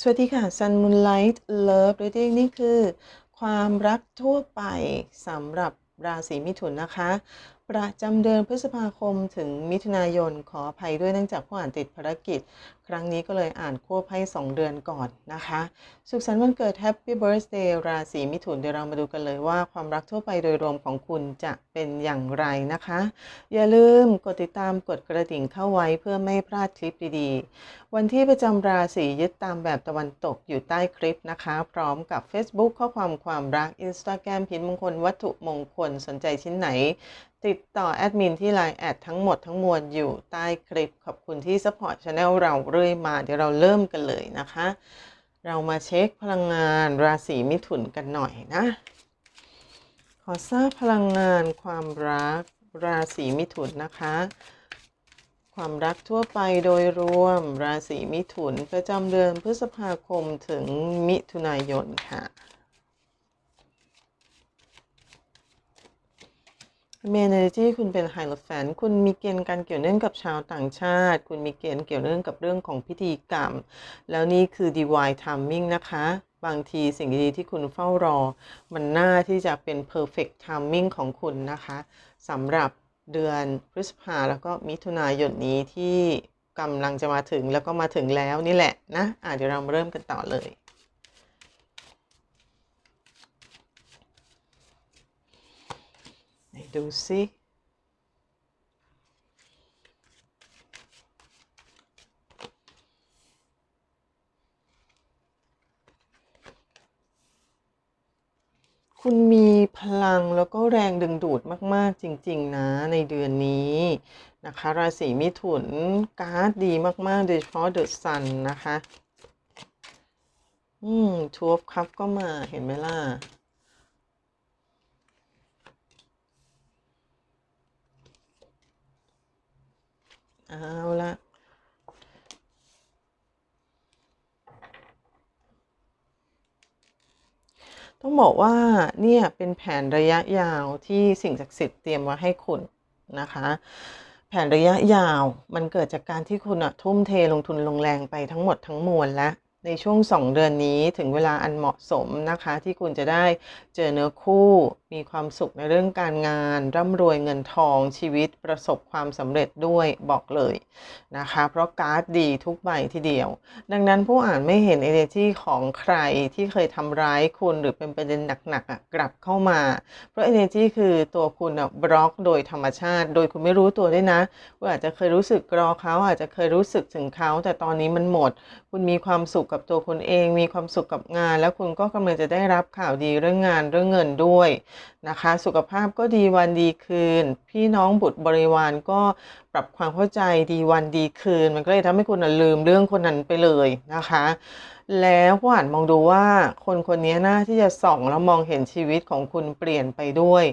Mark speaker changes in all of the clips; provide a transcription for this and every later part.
Speaker 1: สวัสดีค่ะ Sun Moonlight Love Reading นี่คือ ความรักทั่วไปสำหรับราศีมิถุนนะคะ ประจำเดือนพฤษภาคมถึงมิถุนายนขออภัยด้วยเนื่องจากผู้อ่านติดภารกิจครั้งนี้ก็เลยอ่านควบให้ 2 เดือนก่อนนะคะ สุขสันต์วันเกิด Happy Birthday ราศีมิถุนเดี๋ยวเรามาดูกันเลยว่าความรักทั่วไปโดยรวมของคุณจะเป็นอย่างไรนะคะ อย่าลืมกดติดตามกดกระดิ่งเข้าไว้เพื่อไม่พลาดคลิปดีๆ วันที่ประจำราศียึดตามแบบตะวันตกอยู่ใต้คลิปนะคะ พร้อมกับ Facebook ข้อความความรัก Instagram พินมงคลวัตถุมงคลสนใจชิ้นไหนติดต่อแอดมินที่ Line แอดทั้งหมดทั้งมวลอยู่ใต้คลิป ขอบคุณที่สปอร์ตช anel เราเรื่อยมา เดี๋ยวเราเริ่มกันเลยนะคะ เรามาเช็คพลังงานราศีมิถุนกันหน่อยนะ ขอทราบพลังงานความรักราศีมิถุนนะคะ ความรักทั่วไปโดยรวมราศีมิถุนประจำเดือนพฤษภาคมถึงมิถุนายนค่ะ เมนเนจีคุณเป็นไฮโลแฟนคุณมีเกณฑ์การเกี่ยวเนื่องกับชาวต่างชาติ คุณมีเกณฑ์เกี่ยวเนื่องกับเรื่องของพิธีกรรม แล้วนี่คือ divine timing นะคะ บางทีสิ่งดีๆที่คุณเฝ้ารอ มันน่าที่จะเป็น perfect timing ของคุณนะคะสำหรับเดือนพฤษภาแล้วก็มิถุนายนนี้ที่กำลังจะมาถึงแล้วก็มาถึงแล้วนี่แหละนะอะเดี๋ยวเรามาเริ่มกันต่อเลย ไหน ดูซิคุณมีพลังแล้วก็แรงดึงดูดมาก ๆ จริง ๆ นะ ในเดือนนี้นะคะ ราศีมิถุนการ์ดดีมาก ๆ โดยเฉพาะเดอะซันนะคะ อืมทูฟคัพก็มาเห็นไหมล่ะ เอาละต้องบอกว่าเนี่ยเป็นแผนระยะยาวที่สิ่งศักดิ์สิทธิ์เตรียมไว้ให้คุณนะคะ แผนระยะยาวมันเกิดจากการที่คุณอะทุ่มเทลงทุนลงแรงไปทั้งหมดทั้งมวลแล้วในช่วง 2 เดือนนี้ถึงเวลาอันเหมาะสมนะคะ ที่คุณจะได้เจอเนื้อคู่ มีความสุขในเรื่องการงาน ร่ำรวยเงินทองชีวิตประสบความสำเร็จด้วยบอกเลยนะคะ เพราะการ์ดดีทุกใบทีเดียว ดังนั้นผู้อ่านไม่เห็นเอเนจีของใครที่เคยทำร้ายคุณหรือเป็นประเด็นหนักๆอะกลับเข้ามา เพราะเอเนจีคือตัวคุณอะบล็อกโดยธรรมชาติ โดยคุณไม่รู้ตัวด้วยนะว่าอาจจะเคยรู้สึกกรอเขาอาจจะเคยรู้สึกถึงเขา แต่ตอนนี้มันหมด คุณมีความสุขกับตัวคุณเอง มีความสุขกับงาน แล้วคุณก็กำลังจะได้รับข่าวดีเรื่องงานเรื่องเงินด้วยนะคะ สุขภาพก็ดีวันดีคืน พี่น้องบุตรบริวารก็ปรับความเข้าใจดีวันดีคืน มันก็เลยทำให้คุณลืมเรื่องคนนั้นไปเลยนะคะ แล้วผู้อ่านมองดูว่าคนคนนี้น่าที่จะส่องแล้วมองเห็นชีวิตของคุณเปลี่ยนไปด้วย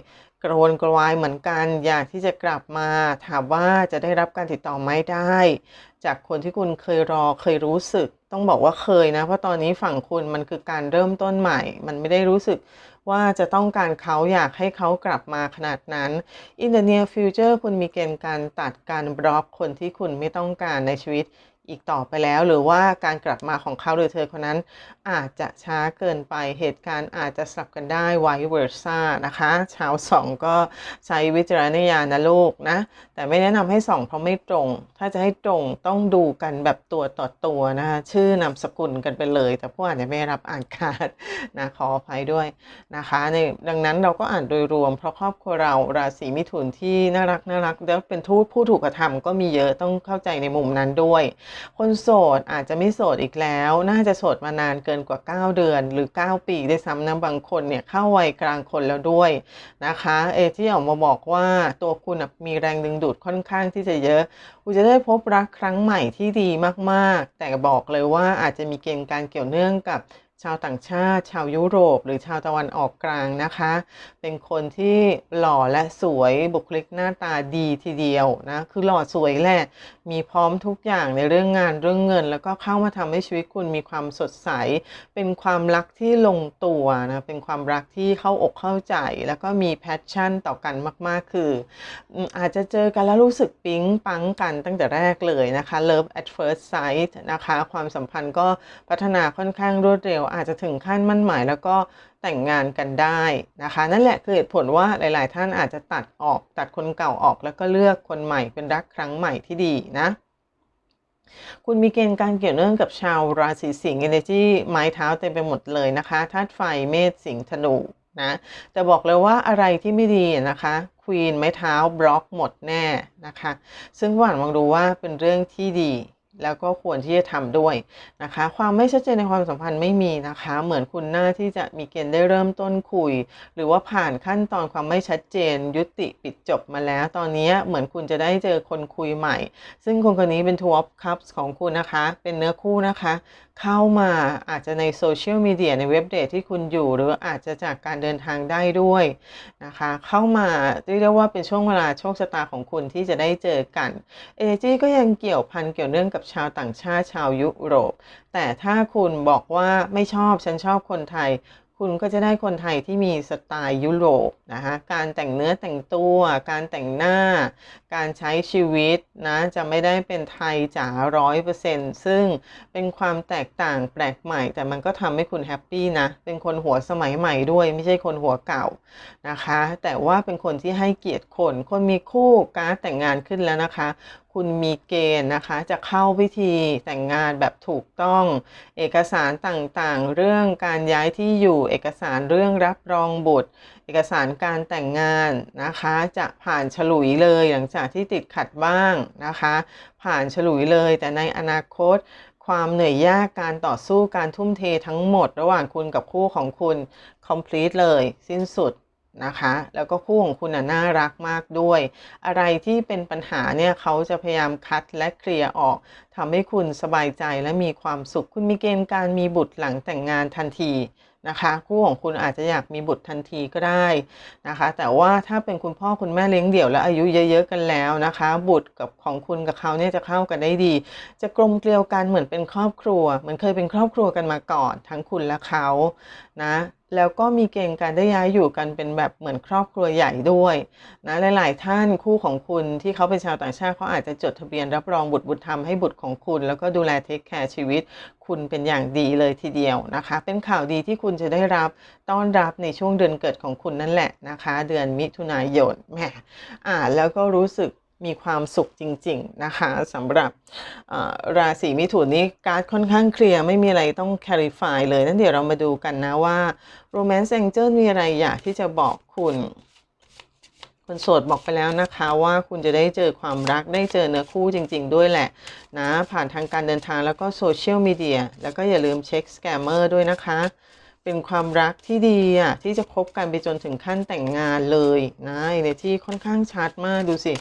Speaker 1: กระวนกระวายเหมือนกัน อยากที่จะกลับมา ถามว่าจะได้รับการติดต่อไหมได้ จากคนที่คุณเคยรอเคยรู้สึก ต้องบอกว่าเคยนะ เพราะตอนนี้ฝั่งคุณมันคือการเริ่มต้นใหม่ มันไม่ได้รู้สึกว่าจะต้องการเขาอยากให้เขากลับมาขนาดนั้น In the near future คุณมีเกณฑ์การตัดการบล็อกคนที่คุณไม่ต้องการในชีวิต อีกต่อไปแล้ว หรือว่าการกลับมาของเขาหรือเธอคนนั้น อาจจะช้าเกินไปเหตุการณ์อาจจะสลับกันได้ vice versa นะคะชาวสองก็ใช้วิจารณญาณนะลูกนะ แต่ไม่แนะนำให้ส่องเพราะไม่ตรง ถ้าจะให้ตรงต้องดูกันแบบตัวต่อตัวนะคะชื่อนามสกุลกันไปเลย แต่ผู้อ่านจะไม่รับอ่านขาดนะขออภัยด้วยนะคะในดังนั้นเราก็อ่านโดยรวม เพราะครอบครัวเราราศีมิถุนที่น่ารักน่ารักแล้วเป็นทูตผู้ถูกกระทำก็มีเยอะต้องเข้าใจในมุมนั้นด้วยคนโสดอาจจะไม่โสดอีกแล้ว น่าจะโสดมานานเกินกว่า 9 เดือน หรือ 9 ปีได้ซ้ำนะบางคนเนี่ยเข้าวัยกลางคนแล้วด้วยนะคะ เอที่ออกมาบอกว่าตัวคุณมีแรงดึงดูดค่อนข้างที่จะเยอะคุณจะได้พบรักครั้งใหม่ที่ดีมากๆ แต่บอกเลยว่าอาจจะมีเกณฑ์การเกี่ยวเนื่องกับ ชาวต่างชาติ ชาวยุโรป หรือชาวตะวันออกกลางนะคะ เป็นคนที่หล่อและสวยบุคลิกหน้าตาดีทีเดียวนะ คือหล่อสวยแหละ มีพร้อมทุกอย่างในเรื่องงานเรื่องเงิน แล้วก็เข้ามาทำให้ชีวิตคุณมีความสดใส เป็นความรักที่ลงตัวนะ เป็นความรักที่เข้าอกเข้าใจ แล้วก็มีแพชชั่นต่อกันมาก ๆ คืออืมอาจจะเจอกันแล้วรู้สึกปิ๊งปังกันตั้งแต่แรกเลยนะคะ Love at first sight นะคะ ความสัมพันธ์ก็พัฒนาค่อนข้างรวดเร็วอาจจะถึงขั้นมั่นหมายแล้วก็แต่งงานกันได้นะคะ นั่นแหละคือเหตุผลว่าหลาย ๆ ท่านอาจจะตัดออกตัดคนเก่าออกแล้วก็เลือกคนใหม่เป็นรักครั้งใหม่ที่ดีนะ คุณมีเกณฑ์การเกี่ยวเนื่องกับชาวราศีสิงห์ energy ไม้เท้าเต็มไปหมดเลยนะคะธาตุไฟเมษสิงห์ธนูนะแต่บอกเลยว่าอะไรที่ไม่ดีนะคะควีนไม้เท้าบล็อกหมดแน่นะคะ ซึ่งหวานมองดูว่าเป็นเรื่องที่ดี แล้วก็ควรที่จะทำด้วยนะคะ ความไม่ชัดเจนในความสัมพันธ์ไม่มีนะคะ เหมือนคุณหน้าที่จะมีเกณฑ์ได้เริ่มต้นคุย หรือว่าผ่านขั้นตอนความไม่ชัดเจน ยุติปิดจบมาแล้ว ตอนนี้เหมือนคุณจะได้เจอคนคุยใหม่ ซึ่งคนคนนี้เป็น Two of Cups ของคุณนะคะ เป็นเนื้อคู่นะคะ เข้ามาอาจจะในโซเชียลมีเดียในเว็บเดทที่คุณอยู่ หรืออาจจะจากการเดินทางได้ด้วยนะคะ เข้ามาเรียกได้ว่าเป็นช่วงเวลาโชคชะตาของคุณที่จะได้เจอกันเอเนจีก็ยังเกี่ยวพันเกี่ยวเนื่องกับชาวต่างชาติชาวยุโรป แต่ถ้าคุณบอกว่าไม่ชอบฉันชอบคนไทย คุณก็จะได้คนไทยที่มีสไตล์ยุโรปนะคะการแต่งเนื้อแต่งตัว การแต่งหน้าการใช้ชีวิตนะจะไม่ได้เป็นไทยจ๋าร้อยเปอร์เซ็นต์ซึ่งเป็นความแตกต่างแปลกใหม่ แต่มันก็ทำให้คุณแฮปปี้นะ เป็นคนหัวสมัยใหม่ด้วย ไม่ใช่คนหัวเก่านะคะ แต่ว่าเป็นคนที่ให้เกียรติคน คนมีคู่การแต่งงานขึ้นแล้วนะคะ คุณมีเกณฑ์นะคะ จะเข้าพิธีแต่งงานแบบถูกต้อง เอกสารต่างๆ เรื่องการย้ายที่อยู่เอกสารเรื่องรับรองบุตร เอกสารการแต่งงานนะคะ จะผ่านฉลุยเลยหลังจากที่ติดขัดบ้างนะคะ ผ่านฉลุยเลย แต่ในอนาคต ความเหนื่อยยากการต่อสู้การทุ่มเททั้งหมด ระหว่างคุณกับคู่ของคุณ complete เลย สิ้นสุดนะคะ แล้วก็คู่ของคุณน่ะน่ารักมากด้วย อะไรที่เป็นปัญหาเนี่ยเขาจะพยายามคัดและเคลียร์ออกทำให้คุณสบายใจและมีความสุขคุณมีเกณฑ์การมีบุตรหลังแต่งงานทันที นะคะคู่ของคุณอาจจะอยากมีบุตรทันทีก็ได้นะคะ แต่ว่าถ้าเป็นคุณพ่อคุณแม่เลี้ยงเดี่ยวและอายุเยอะๆกันแล้วนะคะ บุตรกับของคุณกับเขาเนี่ยจะเข้ากันได้ดี จะกลมเกลียวกันเหมือนเป็นครอบครัว เหมือนเคยเป็นครอบครัวกันมาก่อน ทั้งคุณและเขานะ แล้วก็มีเกณฑ์การได้ย้ายอยู่กันเป็นแบบเหมือนครอบครัวใหญ่ด้วยนะหลาย ๆ ท่านคู่ของคุณที่เขาเป็นชาวต่างชาติเขาอาจจะจดทะเบียนรับรองบุตรบุตรธรรมให้บุตรของคุณ แล้วก็ดูแลเทคแคร์ชีวิต คุณเป็นอย่างดีเลยทีเดียวนะคะ เป็นข่าวดีที่คุณจะได้รับต้อนรับในช่วงเดือนเกิดของคุณนั่นแหละนะคะ เดือนมิถุนายนแหมอ่านแล้วก็รู้สึก มีความสุขจริง ๆ นะคะสำหรับราศีมิถุนนี้การ์ดค่อนข้างเคลียร์ไม่มีอะไรต้อง clarify เลยนั่นเดี๋ยวเรามาดูกันนะว่า Romance Angel มีอะไรอยากที่จะบอกคุณคนโสดบอกไปแล้วนะคะว่าคุณจะได้เจอความรักได้เจอเนื้อคู่จริง ๆ ด้วยแหละนะผ่านทางการเดินทางแล้วก็โซเชียลมีเดียแล้วก็อย่าลืมเช็คสแกมเมอร์ด้วยนะคะ เป็นความรักที่ดีอะที่จะคบกันไปจนถึงขั้นแต่งงานเลยนะในที่ค่อนข้างชัดมากดูสิ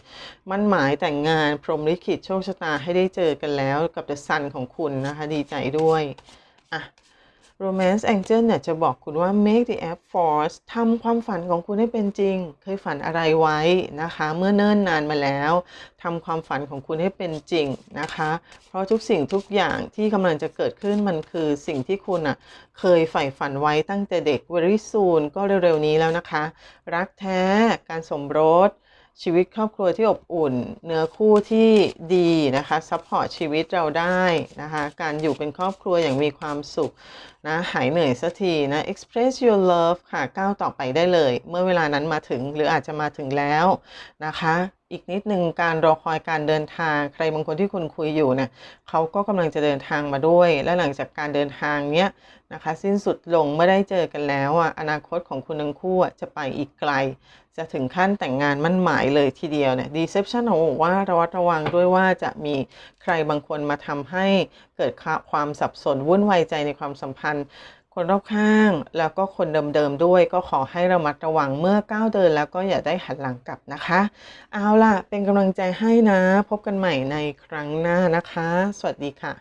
Speaker 1: มั่นหมายแต่งงานพรหมลิขิตโชคชะตาให้ได้เจอกันแล้วกับเดอะซันของคุณนะคะ ดีใจด้วยอะ Romance Angel เนี่ยจะบอกคุณว่า make the effort ทำความฝันของคุณให้เป็นจริง เคยฝันอะไรไว้นะคะ เมื่อเนิ่นนานมาแล้วทำความฝันของคุณให้เป็นจริงนะคะ เพราะทุกสิ่งทุกอย่างที่กำลังจะเกิดขึ้นมันคือสิ่งที่คุณอะเคยใฝ่ฝันไว้ตั้งแต่เด็ก very soon ก็เร็วๆนี้แล้วนะคะ รักแท้การสมรส ชีวิตครอบครัวที่อบอุ่น เนื้อคู่ที่ดีนะคะซัพพอร์ตชีวิตเราได้นะคะการอยู่เป็นครอบครัวอย่างมีความสุขนะหายเหนื่อยสักทีนะ express your love ค่ะก้าวต่อไปได้เลย เมื่อเวลานั้นมาถึงหรืออาจจะมาถึงแล้วนะคะอีกนิดหนึ่งการรอคอยการเดินทาง ใครบางคนที่คุณคุยอยู่เนี่ยเขาก็กำลังจะเดินทางมาด้วย และหลังจากการเดินทางเนี้ยนะคะ สิ้นสุดลงไม่ได้เจอกันแล้วอะอนาคตของคุณทั้งคู่จะไปอีกไกล จะถึงขั้นแต่งงานมั่นหมายเลยทีเดียวเนี่ย deception เขาบอกว่าระวัดระวังด้วยว่าจะมีใครบางคนมาทำให้เกิดความสับสนวุ่นวายใจในความสัมพันธ์ คนรอบข้างแล้วก็คนเดิมๆด้วย ก็ขอให้ระมัดระวังเมื่อก้าวเดินแล้วก็อย่าได้หันหลังกลับนะคะ เอาล่ะ เป็นกำลังใจให้นะ พบกันใหม่ในครั้งหน้านะคะ สวัสดีค่ะ